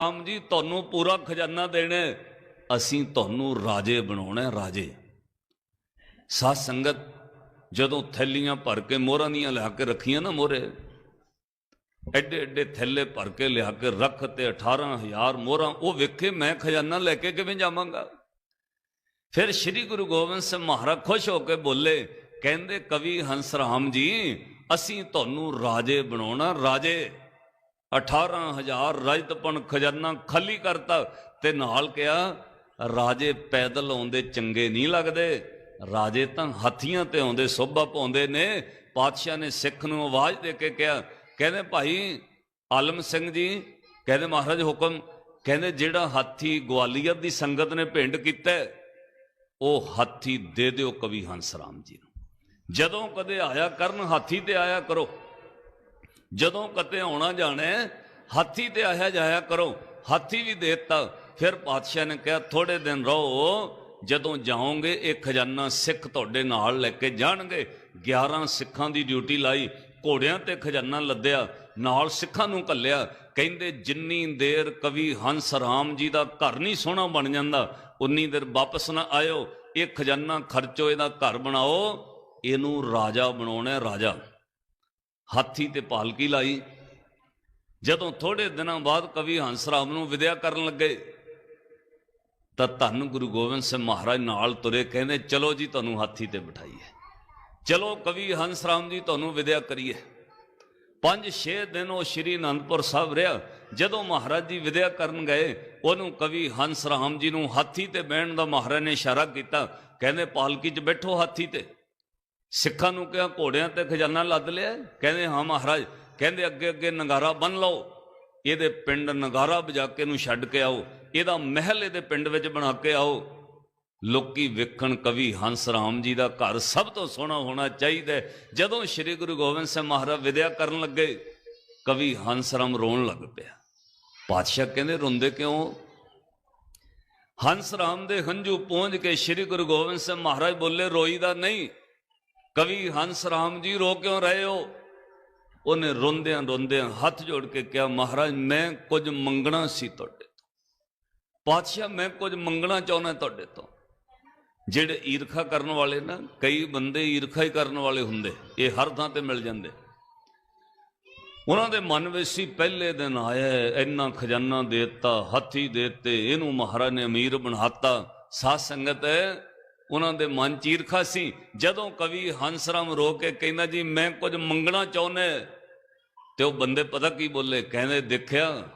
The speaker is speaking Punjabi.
ਰਾਮ ਜੀ, ਤੁਹਾਨੂੰ ਪੂਰਾ ਖਜ਼ਾਨਾ ਦੇਣਾ ਅਸੀਂ ਤੁਹਾਨੂੰ ਰਾਜੇ ਬਣਾਉਣਾ ਰਾਜੇ। ਸਾਧ ਸੰਗਤ, ਜਦੋਂ ਥੈਲੀਆਂ ਭਰ ਕੇ ਮੋਹਰਾਂ ਦੀਆਂ ਲਿਆ ਕੇ ਰੱਖੀਆਂ ਨਾ ਮੋਹਰੇ, ਐਡੇ ਐਡੇ ਥੈਲੇ ਭਰ ਕੇ ਲਿਆ ਕੇ ਰੱਖ ਤੇ 18000 ਮੋਹਰਾਂ, ਉਹ ਵੇਖੇ ਮੈਂ ਖਜ਼ਾਨਾ ਲੈ ਕੇ ਕਿਵੇਂ ਜਾਵਾਂਗਾ? ਫਿਰ ਸ੍ਰੀ ਗੁਰੂ ਗੋਬਿੰਦ ਸਿੰਘ ਮਹਾਰਾਜ ਖੁਸ਼ ਹੋ ਕੇ ਬੋਲੇ, ਕਹਿੰਦੇ, ਕਵੀ ਹੰਸ ਰਾਮ ਜੀ, ਅਸੀਂ ਤੁਹਾਨੂੰ ਰਾਜੇ ਬਣਾਉਣਾ ਰਾਜੇ। 18000 ਰਜਤਪਣ ਖਜ਼ਾਨਾ ਖਾਲੀ ਕਰਤਾ ਤੇ ਨਾਲ ਕਿਹਾ, ਰਾਜੇ ਪੈਦਲ ਆਉਂਦੇ ਚੰਗੇ ਨਹੀਂ ਲੱਗਦੇ, ਰਾਜੇ ਤਾਂ ਹਾਥੀਆਂ ਤੇ ਆਉਂਦੇ, ਸੋਭਾ ਪਾਉਂਦੇ ਨੇ। ਪਾਤਸ਼ਾਹ ਨੇ ਸਿੱਖ ਨੂੰ ਆਵਾਜ਼ ਦੇ ਕੇ ਕਿਹਾ, ਕਹਿੰਦੇ ਭਾਈ, ਆਲਮ ਸਿੰਘ ਜੀ, ਕਹਿੰਦੇ ਮਹਾਰਾਜ ਹੁਕਮ, ਕਹਿੰਦੇ ਜਿਹੜਾ ਹਾਥੀ ਗਵਾਲੀਅਰ ਦੀ ਸੰਗਤ ਨੇ ਪਿੰਡ ਕੀਤਾ, ਉਹ ਹਾਥੀ ਦੇ ਦਿਓ ਕਵੀ ਹੰਸ ਰਾਮ ਜੀ ਨੂੰ। ਜਦੋਂ ਕਦੇ ਆਇਆ ਕਰਨ, ਹਾਥੀ ਤੇ ਆਇਆ ਕਰੋ। ਜਦੋਂ ਕਦੇ ਆਉਣਾ ਜਾਣਾ ਹਾਥੀ ਤੇ ਆਇਆ ਜਾਇਆ ਕਰੋ। ਹਾਥੀ ਵੀ ਦੇ ਦਿੱਤਾ। ਫਿਰ ਪਾਤਸ਼ਾਹ ਨੇ ਕਿਹਾ ਥੋੜੇ ਦਿਨ ਰਹੋ, ਜਦੋਂ ਜਾਓਗੇ, ਇਹ ਖਜ਼ਾਨਾ ਸਿੱਖ ਤੁਹਾਡੇ ਨਾਲ ਲੈ ਕੇ ਜਾਣਗੇ। 11 ਸਿੱਖਾਂ ਦੀ ਡਿਊਟੀ ਲਾਈ, ਘੋੜਿਆਂ ਤੇ ਖਜ਼ਾਨਾ ਲੱਦਿਆ, ਨਾਲ ਸਿੱਖਾਂ ਨੂੰ ਕੱਲਿਆ ਕਹਿੰਦੇ, ਜਿੰਨੀ ਦੇਰ ਕਵੀ ਹੰਸ ਰਾਮ ਜੀ ਦਾ ਘਰ ਨਹੀਂ ਸੋਹਣਾ ਬਣ ਜਾਂਦਾ, ਉਨੀ ਦੇਰ ਵਾਪਸ ਨਾ ਆਇਓ। ਇਹ ਖਜ਼ਾਨਾ ਖਰਚੋ, ਇਹਦਾ ਘਰ ਬਣਾਓ। ਇਹਨੂੰ ਰਾਜਾ ਬਣਾਉਣਾ ਰਾਜਾ। ਹਾਥੀ ਤੇ ਪਾਲਕੀ ਲਾਈ। ਜਦੋਂ ਥੋੜੇ ਦਿਨਾਂ ਬਾਅਦ ਕਵੀ ਹੰਸ ਰਾਮ ਨੂੰ ਵਿਦਿਆ ਕਰਨ ਲੱਗੇ, ਤਾਂ ਧੰਨ ਗੁਰੂ ਗੋਬਿੰਦ ਸਿੰਘ ਮਹਾਰਾਜ ਨਾਲ ਤੁਰੇ ਕਹਿੰਦੇ, ਚਲੋ ਜੀ, ਤੁਹਾਨੂੰ ਹਾਥੀ ਤੇ ਬਿਠਾਈਏ। ਚਲੋ ਕਵੀ ਹੰਸ ਰਾਮ ਜੀ, ਤੁਹਾਨੂੰ ਵਿਦਿਆ ਕਰੀਏ। ਪੰਜ ਛੇ ਦਿਨ ਉਹ ਸ਼੍ਰੀ ਅਨੰਦਪੁਰ ਸਾਹਿਬ ਰਿਹਾ। ਜਦੋਂ ਮਹਾਰਾਜ ਜੀ ਵਿਦਿਆ ਕਰਨ ਗਏ, ਉਹਨੂੰ ਕਵੀ ਹੰਸ ਰਾਮ ਜੀ ਨੂੰ ਹਾਥੀ ਤੇ ਬਹਿਣ ਦਾ ਮਹਾਰਾਜ ਨੇ ਇਸ਼ਾਰਾ ਕੀਤਾ। ਕਹਿੰਦੇ, ਪਾਲਕੀ 'ਚ ਬੈਠੋ ਹਾਥੀ ਤੇ। ਸਿੱਖਾਂ ਨੂੰ ਕਿਹਾ, ਘੋੜਿਆਂ ਤੇ ਖਜ਼ਾਨਾ ਲੱਦ ਲਿਆ। ਕਹਿੰਦੇ, ਹਾਂ ਮਹਾਰਾਜ, ਕਹਿੰਦੇ, ਅੱਗੇ ਅੱਗੇ ਨਗਾਰਾ ਬੰਨ ਲਓ। ਇਹਦੇ ਪਿੰਡ ਨਗਾਰਾ ਵਜਾ ਕੇ ਨੂੰ ਛੱਡ ਕੇ ਆਓ। ਇਹਦਾ ਮਹਿਲ ਇਹਦੇ ਪਿੰਡ ਵਿੱਚ ਬਣਾ ਕੇ ਆਓ। ਲੋਕੀ ਵੇਖਣ ਕਵੀ ਹੰਸ ਰਾਮ ਜੀ ਦਾ ਘਰ ਸਭ ਤੋਂ ਸੋਹਣਾ ਹੋਣਾ ਚਾਹੀਦਾ ਜਦੋਂ ਸ੍ਰੀ ਗੁਰੂ ਗੋਬਿੰਦ ਸਿੰਘ ਮਹਾਰਾਜ ਵਿਦਿਆ ਕਰਨ ਲੱਗੇ, ਕਵੀ ਹੰਸ ਰਾਮ ਰੋਣ ਲੱਗ ਪਿਆ। ਪਾਤਸ਼ਾਹ ਕਹਿੰਦੇ, ਰੋਂਦੇ ਕਿਉਂ? ਹੰਸ ਰਾਮ ਦੇ ਹੰਝੂ ਪਹੁੰਚ ਕੇ ਸ੍ਰੀ ਗੁਰੂ ਗੋਬਿੰਦ ਸਿੰਘ ਮਹਾਰਾਜ ਬੋਲੇ, ਰੋਈ ਦਾ ਨਹੀਂ। ਕਵੀ ਹੰਸ ਰਾਮ ਜੀ ਰੋ ਕਿਉਂ ਰਹੇ ਹੋ? ਉਹਨੇ ਰੋਂਦਿਆਂ ਰੋਂਦਿਆਂ ਹੱਥ ਜੋੜ ਕੇ ਕਿਹਾ, ਮਹਾਰਾਜ, ਮੈਂ ਕੁਝ ਮੰਗਣਾ ਸੀ ਤੁਹਾਡੇ ਤੋਂ। ਪਾਤਸ਼ਾਹ, ਮੈਂ ਕੁਝ ਮੰਗਣਾ ਚਾਹੁੰਦਾ ਤੁਹਾਡੇ ਤੋਂ। ਜਿਹੜੇ ਈਰਖਾ ਕਰਨ ਵਾਲੇ ਨਾ, ਕਈ ਬੰਦੇ ਈਰਖਾ ਹੀ ਕਰਨ ਵਾਲੇ ਹੁੰਦੇ, ਇਹ ਹਰ ਥਾਂ ਤੇ ਮਿਲ ਜਾਂਦੇ। ਉਹਨਾਂ ਦੇ ਮਨ ਵਿੱਚ ਸੀ, ਪਹਿਲੇ ਦਿਨ ਆਇਆ, ਇੰਨਾ ਖਜ਼ਾਨਾ ਦੇ ਦਿੱਤਾ, ਹਾਥੀ ਦੇ ਦਿੱਤੇ, ਇਹਨੂੰ ਮਹਾਰਾਜ ਨੇ ਅਮੀਰ ਬਣਾਤਾ। ਸਾਧ ਸੰਗਤ ਹੈ ਉਹਨਾਂ ਦੇ ਮਨ ਚ ਈਰਖਾ ਸੀ। ਜਦੋਂ ਕਵੀ ਹੰਸਰਾਮ ਰੋ ਕੇ ਕਹਿੰਦਾ, ਜੀ, ਮੈਂ ਕੁਝ ਮੰਗਣਾ ਚਾਹੁੰਦਾ ਤੇ ਉਹ ਬੰਦੇ ਪਤਾ ਕੀ ਬੋਲੇ? ਕਹਿੰਦੇ, ਦੇਖਿਆ